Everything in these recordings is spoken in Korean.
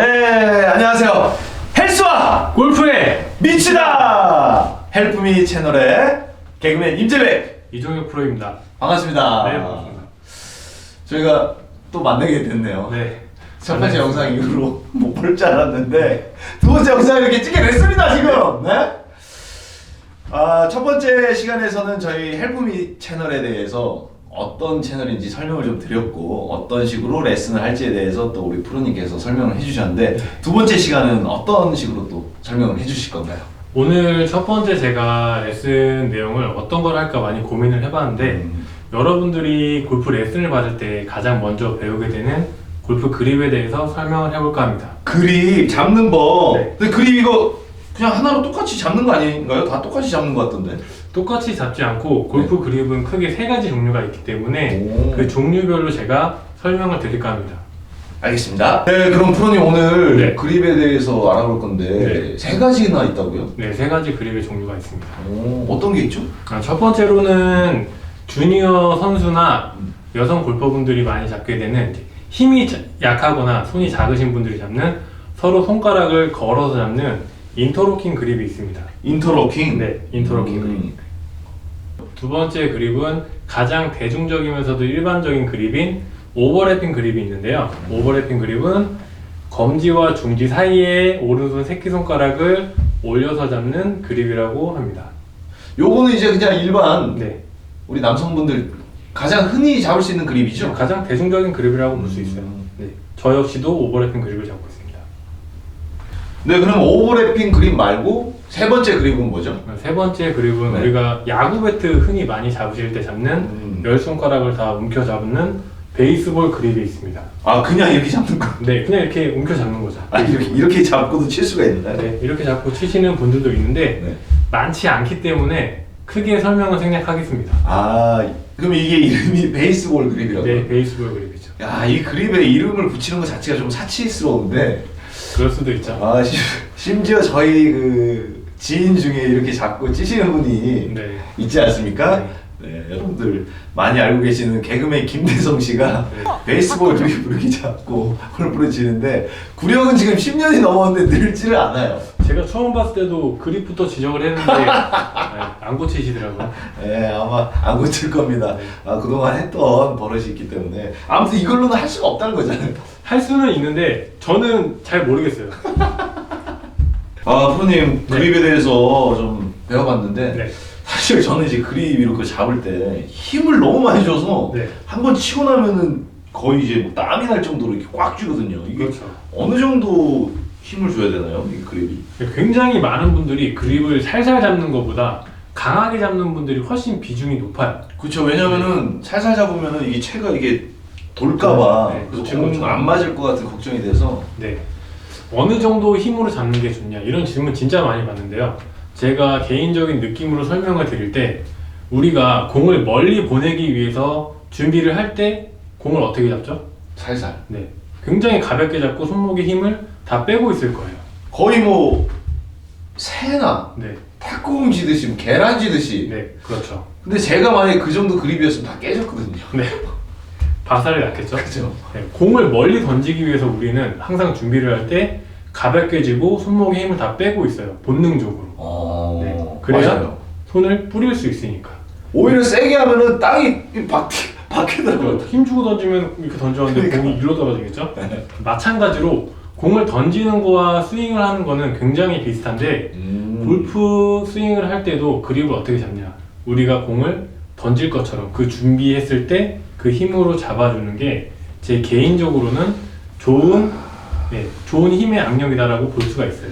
네, 안녕하세요. 헬스와 골프의 미치다! 헬프미 채널의 개그맨 임재백! 이종혁 프로입니다. 반갑습니다. 네, 반갑습니다. 저희가 또 만나게 됐네요. 네. 첫 번째 영상 이후로 못 볼 줄 알았는데 두 번째 영상 이렇게 찍게 됐습니다 지금. 네? 아, 첫 번째 시간에서는 저희 헬프미 채널에 대해서 어떤 채널인지 설명을 좀 드렸고 어떤 식으로 레슨을 할지에 대해서 또 우리 프로님께서 설명을 해주셨는데 두 번째 시간은 어떤 식으로 또 설명을 해주실 건가요? 오늘 첫 번째 제가 레슨 내용을 어떤 걸 할까 많이 고민을 해봤는데 음. 여러분들이 골프 레슨을 받을 때 가장 먼저 배우게 되는 골프 그립에 대해서 설명을 해볼까 합니다. 그립 잡는 법. 네. 근데 그립 이거 그냥 하나로 똑같이 잡는 거 아닌가요? 다 똑같이 잡는 것 같던데. 똑같이 잡지 않고 골프 그립은 크게 세 가지 종류가 있기 때문에 네. 오. 그 종류별로 제가 설명을 드릴까 합니다. 알겠습니다. 네, 그럼 프로님 오늘 네. 그립에 대해서 알아볼 건데 네. 세 가지나 있다고요? 네, 세 가지 그립의 종류가 있습니다. 오, 어떤 게 있죠? 아, 첫 번째로는 주니어 선수나 음. 여성 골퍼분들이 많이 잡게 되는 이제 힘이 자- 약하거나 손이 작으신 분들이 잡는 서로 손가락을 걸어서 잡는 인터로킹 그립이 있습니다. 인터로킹. 네, 인터로킹 음. 그립. 두 번째 그립은 가장 대중적이면서도 일반적인 그립인 오버래핑 그립이 있는데요. 오버래핑 그립은 검지와 중지 사이에 오른손 새끼손가락을 올려서 잡는 그립이라고 합니다. 요거는 이제 그냥 일반 네. 우리 남성분들 가장 흔히 잡을 수 있는 그립이죠? 가장 대중적인 그립이라고 볼수 음. 있어요. 네. 저 역시도 오버래핑 그립을 잡고 있습니다. 네, 그럼 오버래핑 그립 말고 세 번째 그립은 뭐죠? 세 번째 그립은 네. 우리가 야구 배트 흔히 많이 잡으실 때 잡는 음. 열 손가락을 다 움켜 잡는 베이스볼 그립이 있습니다. 아, 그냥 이렇게 잡는 거. 네, 그냥 이렇게 움켜 잡는 거죠. 아, 이렇게 이렇게 잡고도 칠 수가 있나요? 네, 이렇게 잡고 치시는 분들도 있는데 네. 많지 않기 때문에 크게 설명을 생략하겠습니다. 아, 그럼 이게 이름이 베이스볼 그립이라고요? 네, 베이스볼 그립이죠. 야, 이 그립에 이름을 붙이는 것 자체가 좀 사치스러운데 그럴 수도 있죠. 아, 심, 심지어 저희 그 지인 중에 이렇게 잡고 찌시는 분이 네. 있지 않습니까? 네. 네, 여러분들 많이 알고 계시는 개그맨 김대성 씨가 네. 베이스볼 이렇게 잡고 골프를 치는데 구력은 지금 10년이 넘었는데 늘지를 않아요. 제가 처음 봤을 때도 그립부터 지적을 했는데 네, 안 고치시더라고요. 네, 아마 안 고칠 겁니다. 아, 그동안 했던 버릇이 있기 때문에 아무튼 이걸로는 할 수가 없다는 거잖아요. 할 수는 있는데 저는 잘 모르겠어요. 아, 프로님 네. 그립에 대해서 좀 배워봤는데 네. 사실 저는 이제 그립 이렇게 잡을 때 힘을 너무 많이 줘서 네. 한 번 치고 나면은 거의 이제 뭐 땀이 날 정도로 이렇게 꽉 쥐거든요. 이게 그렇죠. 어느 정도 힘을 줘야 되나요? 이 그립이? 굉장히 많은 분들이 그립을 살살 잡는 것보다 강하게 잡는 분들이 훨씬 비중이 높아요. 그렇죠. 왜냐면은 살살 잡으면은 이게 채가 이게 돌까봐 네, 그래서 그렇죠. 공안 맞을 것 같은 걱정이 돼서 네. 어느 정도 힘으로 잡는 게 좋냐 이런 질문 진짜 많이 받는데요. 제가 개인적인 느낌으로 설명을 드릴 때 우리가 공을 멀리 보내기 위해서 준비를 할 때 공을 어떻게 잡죠? 살살. 네. 굉장히 가볍게 잡고 손목에 힘을 다 빼고 있을 거예요. 거의 뭐 새나 네. 탁구공 지듯이 뭐 계란 지듯이. 네. 그렇죠. 근데 제가 만약에 그 정도 그립이었으면 다 깨졌거든요. 네. 바살이 났겠죠? 그죠? 네, 공을 멀리 던지기 위해서 우리는 항상 준비를 할 때 가볍게 쥐고 손목에 힘을 다 빼고 있어요. 본능적으로. 어. 네. 그래야 맞아요. 손을 뿌릴 수 있으니까. 오히려 세게 하면은 땅이 박 박히더라고요. 힘 주고 던지면 이렇게 던졌는데 그러니까. 공이 일로 떨어지겠죠? 마찬가지로 공을 던지는 거와 스윙을 하는 거는 굉장히 비슷한데 음. 골프 스윙을 할 때도 그립을 어떻게 잡냐? 우리가 공을 던질 것처럼 그 준비했을 때 그 힘으로 잡아주는 게 제 개인적으로는 좋은 네, 좋은 힘의 악력이다라고 볼 수가 있어요.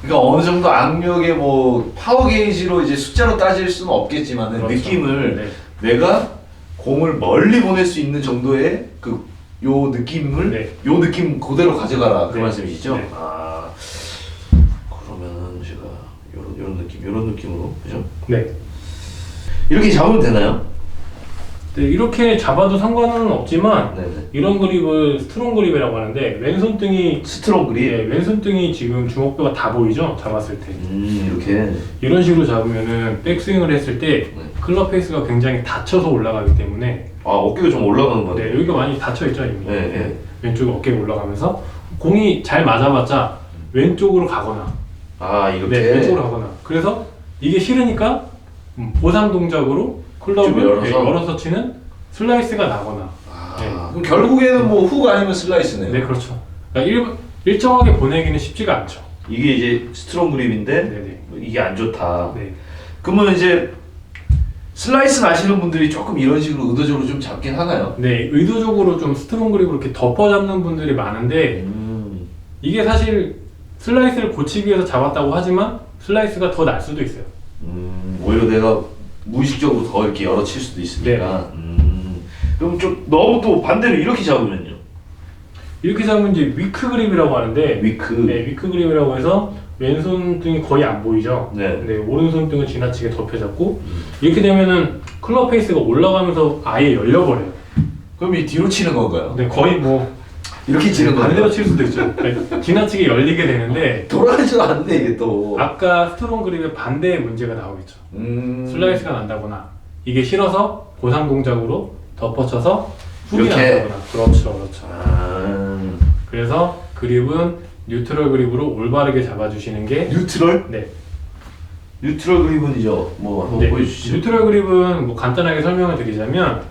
그러니까 어느 정도 악력의 뭐 파워 게이지로 이제 숫자로 따질 수는 없겠지만 은 그렇죠. 느낌을 네. 내가 공을 멀리 보낼 수 있는 정도의 그 요 느낌을 네. 요 느낌 그대로 가져가라 그 네. 말씀이시죠? 네. 아 그러면은 제가 요런 요런 느낌 요런 느낌으로 그죠? 네. 이렇게 잡으면 되나요? 네, 이렇게 잡아도 상관은 없지만 네네. 이런 그립을 스트롱 그립이라고 하는데 왼손등이 스트롱 그립. 예, 왼손등이 지금 주먹뼈가 다 보이죠? 잡았을 때. 음 이렇게. 이런 식으로 잡으면은 백스윙을 했을 때 네. 클럽 페이스가 굉장히 닫혀서 올라가기 때문에 아 어깨가 좀 올라가는 거네. 네, 여기가 많이 닫혀 있죠 이미. 네, 네. 왼쪽 어깨가 올라가면서 공이 잘 맞아봤자 왼쪽으로 가거나 아 이렇게 네, 왼쪽으로 가거나 그래서 이게 싫으니까 음, 보상 동작으로 좀 클럽을 열어서? 네, 열어서 치는 슬라이스가 나거나 아, 네. 그럼 결국에는 뭐 훅 아니면 슬라이스네요. 네 그렇죠 그러니까 일, 일정하게 보내기는 쉽지가 않죠 이게 이제 스트롱 그립인데 네네 이게 안 좋다. 네. 그러면 이제 슬라이스 나시는 분들이 조금 이런 식으로 의도적으로 좀 잡긴 하나요? 네 의도적으로 좀 스트롱 그립으로 이렇게 덮어 잡는 분들이 많은데 음. 이게 사실 슬라이스를 고치기 위해서 잡았다고 하지만 슬라이스가 더 날 수도 있어요 음, 오히려 내가 무의식적으로 더 이렇게 열어칠 수도 있으니까. 음. 그럼 좀 너무 또 반대로 이렇게 잡으면요. 이렇게 잡으면 이제 위크 그립이라고 하는데 위크. 네, 위크 그립이라고 해서 왼손 등이 거의 안 보이죠. 네. 네, 오른손 등은 지나치게 덮여 잡고 이렇게 되면은 클럽 페이스가 올라가면서 아예 열려 버려요. 그럼 이 뒤로 치는 건가요? 네, 거의 뭐 이렇게 치는 반대로 건가요? 칠 수도 있죠. 네, 지나치게 열리게 되는데 돌아가지도 않네 이게 또. 아까 스트롱 그립의 반대의 문제가 나오겠죠. 음. 슬라이스가 난다거나 이게 싫어서 보상 동작으로 덮어쳐서 훅이 이렇게? 난다거나 그렇죠, 그렇죠. 아. 그래서 그립은 뉴트럴 그립으로 올바르게 잡아주시는 게 뉴트럴? 네, 뉴트럴 그립은이죠. 뭐 한번 네, 보여주시죠. 뉴트럴 그립은 뭐 간단하게 설명을 드리자면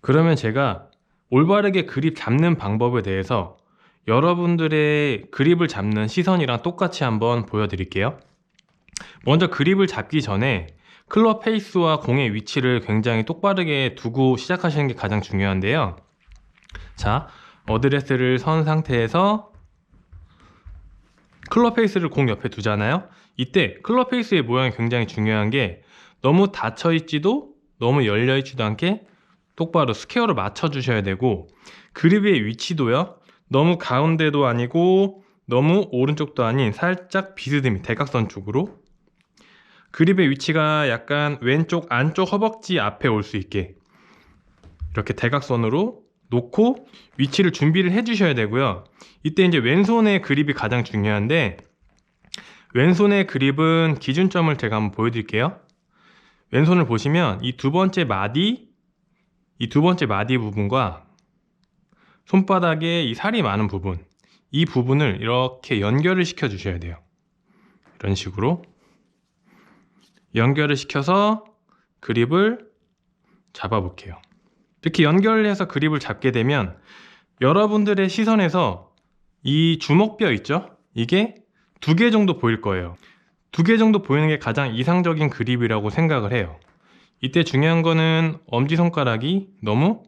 그러면 제가 올바르게 그립 잡는 방법에 대해서 여러분들의 그립을 잡는 시선이랑 똑같이 한번 보여드릴게요. 먼저 그립을 잡기 전에 클럽 페이스와 공의 위치를 굉장히 똑바르게 두고 시작하시는 게 가장 중요한데요. 자, 어드레스를 선 상태에서 클럽 페이스를 공 옆에 두잖아요. 이때 클럽 페이스의 모양이 굉장히 중요한 게 너무 닫혀 있지도 너무 열려 있지도 않게 똑바로 스퀘어를 맞춰 주셔야 되고 그립의 위치도요. 너무 가운데도 아니고 너무 오른쪽도 아닌 살짝 비스듬히 대각선 쪽으로 그립의 위치가 약간 왼쪽 안쪽 허벅지 앞에 올 수 있게 이렇게 대각선으로 놓고 위치를 준비를 해 주셔야 되고요. 이때 이제 왼손의 그립이 가장 중요한데 왼손의 그립은 기준점을 제가 한번 보여드릴게요. 왼손을 보시면 이 두 번째 마디, 이 두 번째 마디 부분과 손바닥에 이 살이 많은 부분, 이 부분을 이렇게 연결을 시켜 주셔야 돼요. 이런 식으로 연결을 시켜서 그립을 잡아 볼게요. 이렇게 연결해서 그립을 잡게 되면 여러분들의 시선에서 이 주먹뼈 있죠? 이게 두 개 정도 보일 거예요. 두 개 정도 보이는 게 가장 이상적인 그립이라고 생각을 해요. 이때 중요한 거는 엄지손가락이 너무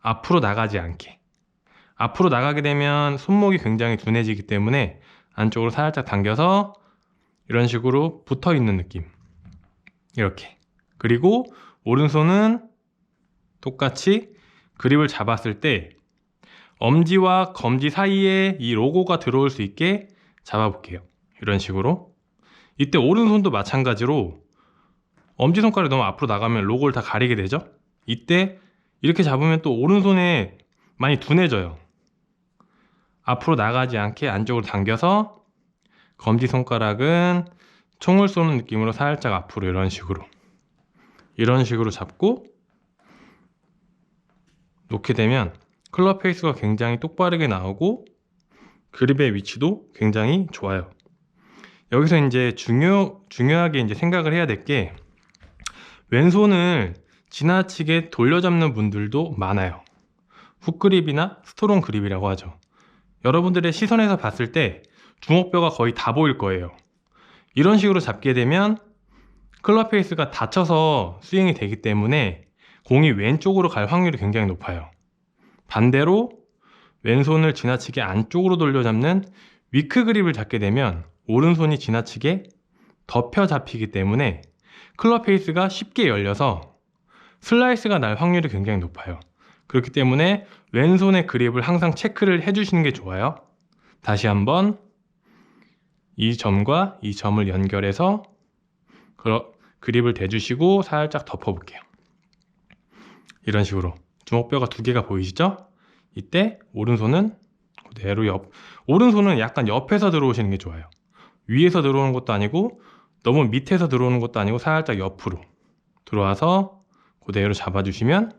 앞으로 나가지 않게. 앞으로 나가게 되면 손목이 굉장히 둔해지기 때문에 안쪽으로 살짝 당겨서 이런 식으로 붙어 있는 느낌. 이렇게. 그리고 오른손은 똑같이 그립을 잡았을 때 엄지와 검지 사이에 이 로고가 들어올 수 있게 잡아볼게요. 이런 식으로. 이때 오른손도 마찬가지로 엄지손가락이 너무 앞으로 나가면 로고를 다 가리게 되죠? 이때 이렇게 잡으면 또 오른손에 많이 둔해져요. 앞으로 나가지 않게 안쪽으로 당겨서 검지손가락은 총을 쏘는 느낌으로 살짝 앞으로 이런 식으로 이런 식으로 잡고 놓게 되면 클럽 페이스가 굉장히 똑바르게 나오고 그립의 위치도 굉장히 좋아요. 여기서 이제 중요 중요하게 이제 생각을 해야 될게 왼손을 지나치게 돌려잡는 분들도 많아요. 훅 그립이나 스트롱 그립이라고 하죠. 여러분들의 시선에서 봤을 때 주먹뼈가 거의 다 보일 거예요. 이런 식으로 잡게 되면 클럽 페이스가 닫혀서 스윙이 되기 때문에 공이 왼쪽으로 갈 확률이 굉장히 높아요. 반대로 왼손을 지나치게 안쪽으로 돌려잡는 위크 그립을 잡게 되면 오른손이 지나치게 덮여 잡히기 때문에 클럽 페이스가 쉽게 열려서 슬라이스가 날 확률이 굉장히 높아요. 그렇기 때문에 왼손의 그립을 항상 체크를 해주시는 게 좋아요. 다시 한번 이 점과 이 점을 연결해서 그립을 대주시고 살짝 덮어볼게요. 이런 식으로 주먹뼈가 두 개가 보이시죠? 이때 오른손은 그대로 옆 오른손은 약간 옆에서 들어오시는 게 좋아요. 위에서 들어오는 것도 아니고 너무 밑에서 들어오는 것도 아니고 살짝 옆으로 들어와서 그대로 잡아주시면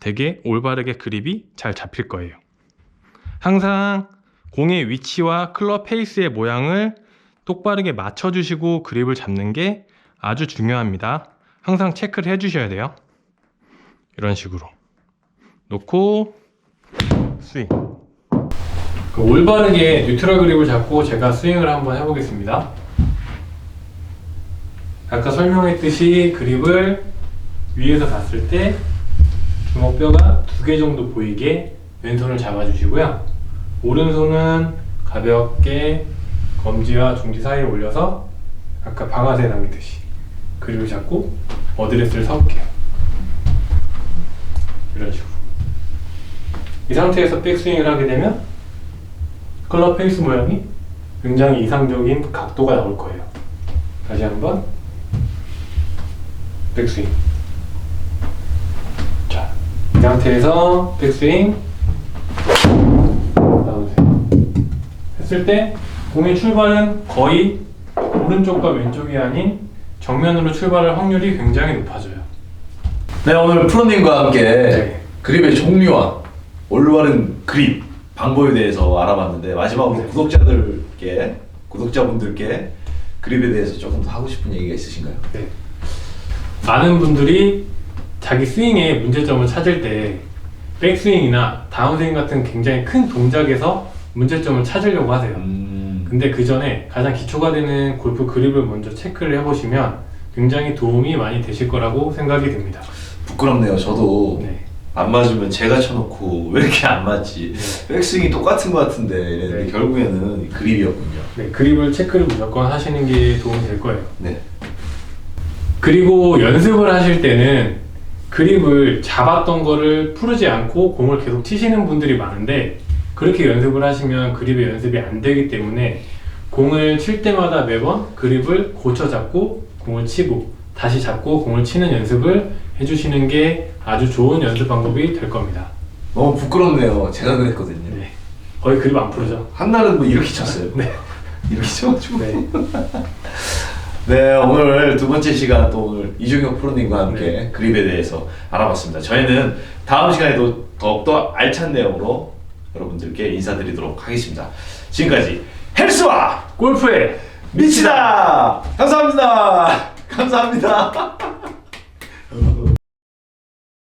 되게 올바르게 그립이 잘 잡힐 거예요. 항상 공의 위치와 클럽 페이스의 모양을 똑바르게 맞춰주시고 그립을 잡는 게 아주 중요합니다. 항상 체크를 해주셔야 돼요. 이런 식으로 놓고 스윙. 그 올바르게 뉴트럴 그립을 잡고 제가 스윙을 한번 해보겠습니다. 아까 설명했듯이 그립을 위에서 봤을 때 주먹뼈가 두 개 정도 보이게 왼손을 잡아주시고요. 오른손은 가볍게 검지와 중지 사이에 올려서 아까 방아쇠 당기듯이 그립을 잡고 어드레스를 서볼게요. 이런 식으로. 이 상태에서 백스윙을 하게 되면 클럽 페이스 모양이 굉장히 이상적인 각도가 나올 거예요. 다시 한번 백스윙. 자, 이 상태에서 백스윙 나오세요. 했을 때 공의 출발은 거의 오른쪽과 왼쪽이 아닌 정면으로 출발할 확률이 굉장히 높아져요. 네 오늘 프로님과 함께 네. 그립의 종류와 올바른 그립 방법에 대해서 알아봤는데 마지막으로 네. 구독자들께 구독자분들께 그립에 대해서 조금 더 하고 싶은 얘기가 있으신가요? 네. 많은 분들이 자기 스윙의 문제점을 찾을 때 백스윙이나 다운스윙 같은 굉장히 큰 동작에서 문제점을 찾으려고 하세요. 음, 근데 그 전에 가장 기초가 되는 골프 그립을 먼저 체크를 해보시면 굉장히 도움이 많이 되실 거라고 생각이 듭니다. 부끄럽네요. 저도 네. 안 맞으면 제가 쳐놓고 왜 이렇게 안 맞지? 백스윙이 똑같은 것 같은데 이랬는데 네. 결국에는 그립이었군요. 네, 그립을 체크를 무조건 하시는 게 도움이 될 거예요. 네. 그리고 연습을 하실 때는 그립을 잡았던 거를 풀지 않고 공을 계속 치시는 분들이 많은데 그렇게 연습을 하시면 그립의 연습이 안 되기 때문에 공을 칠 때마다 매번 그립을 고쳐 잡고 공을 치고 다시 잡고 공을 치는 연습을 해주시는 게 아주 좋은 연습 방법이 될 겁니다. 너무 부끄럽네요. 제가 그랬거든요. 네. 거의 그립 안 풀죠. 한날은 뭐 이렇게 쳤어요. 네. 이렇게 쳐가지고. 네. 네, 오늘 두 번째 시간 또 오늘 이종혁 프로님과 함께 네. 그립에 대해서 알아봤습니다. 저희는 다음 시간에도 더욱더 알찬 내용으로 여러분들께 인사드리도록 하겠습니다. 지금까지 헬스와 골프에 미치다! 감사합니다! 감사합니다!